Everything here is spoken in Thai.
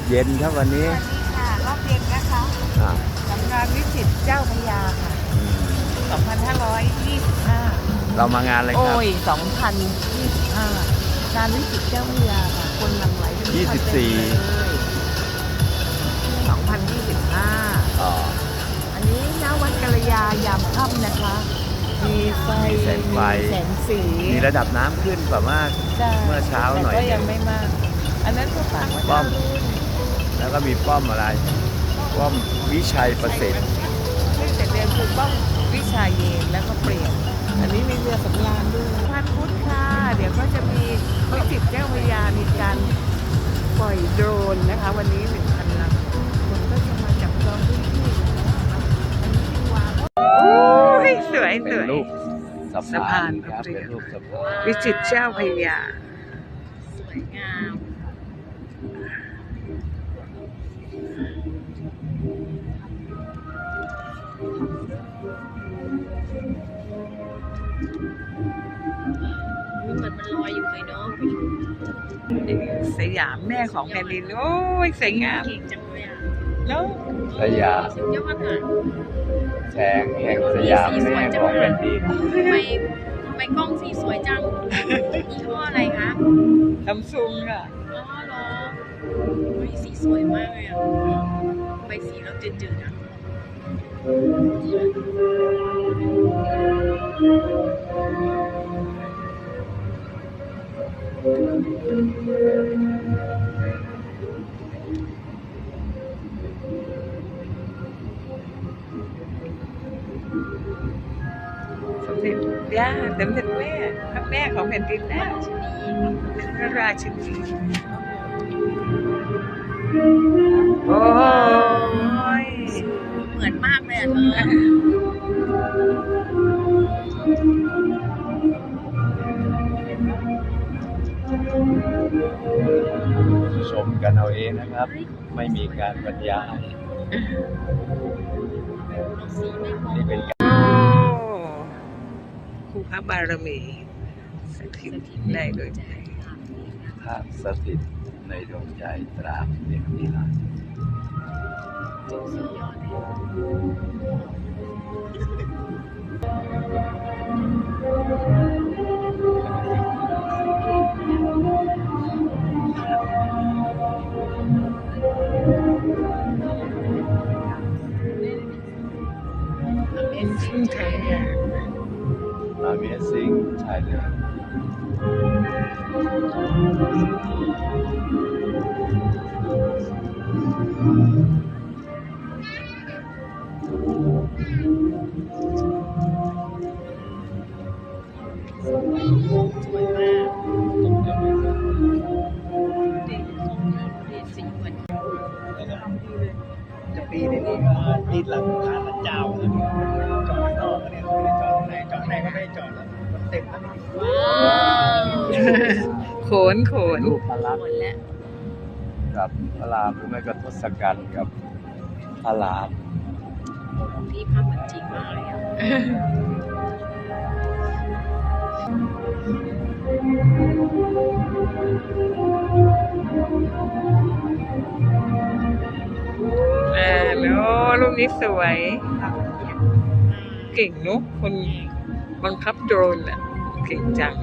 อบเย็นครับวันนี้สวัสดีค่ะรอบเย็นนะคะอ่าสำนักวิจิตรเจ้าพระยาค่ะ อืม2525 เรามางานอะไรครับ โอ้ย 2025 การวิจิตรเจ้าพระยาค่ะ คนหลังไหลเป็นยี่สิบสี่2025 อ๋อ อันนี้หน้าวัดกัลยายามค่ำนะคะ มีไฟมีแสงไฟ มีแสงสีมีระดับน้ำขึ้นกว่ามาก ใช่เมื่อเช้าหน่อยแต่ก็ยังไม่มาก อันนั้นก็ฝากไว้ป้อมดาวรุ่ง แล้วก็มีป้อมอะไร ป้อมวิชัยประสิทธิ์ชื่อแต่เดิมคือป้อมวิชาเยนแล้วก็เปลี่ยน อันนี้มีเรือสำราญด้วยพันพุทธค่ะ เดี๋ยวก็จะมีวิจิตรเจ้าพระยามีการปล่อยโดรนนะคะ วันนี้หนึ่งพันลำคนก็จะมาจับจองพื้นที่อันนี้เป็นวางโอ้ยสวยสเป็นวย รูปสะสะพาพานนครับครับเป็นรูปสะพาน วิจิตรเจ้าพระยา สวยงาม เหมือนมันลอยอยู่เลยเนาะสยามแม่ของแผ่นดินโอ้ยสวยงามเก่งจังเลยอะแล้วสยามสุดยอดอะแสงแห่งสยามแม่ของแผ่นดินทำไมทำไมกล้องสีสวยจังยี่ห้ออะไรคะทำซุงอะอ๋อเหรอเฮ้ยสีสวยมากเลยอะทำ ไมสีเราจืดๆอะสมเด็จย่าสมเด็จแม่พระแม่ของแผ่นดินนะเป็นพระราชินี นมากเลยอะเธอชมกันเอาเองนะครับ ไม่มีการบรรยายสีไม่มองนี่เป็นการโอ้ครูพระบารมีสถิตได้โดยใจภาพสถิตในดวงใจตราบเด็กนิรันดร์ สียอดเล สวยมากเด็กของพี่เรียนสีเหมือนกันจะปีนี้นี่มาติดหลังคาพระเจ้าแล้วจอดนอกเนี่ยไม่ได้จอดในจอดในก็ไม่ได้จอดแล้วมันเต็มแล้วว้าวโขนโขนรูปพระลักษหมณ์ดแล้วกับพระรามหรือไม่ก็ทศกัณฐ์กับพระรามพี่ภาพเหมือนจริงมากเลยอะ อ่าโน้รูปนี้สวย เก่งเนอะคนบังคับโดรนอะ เก่งจัง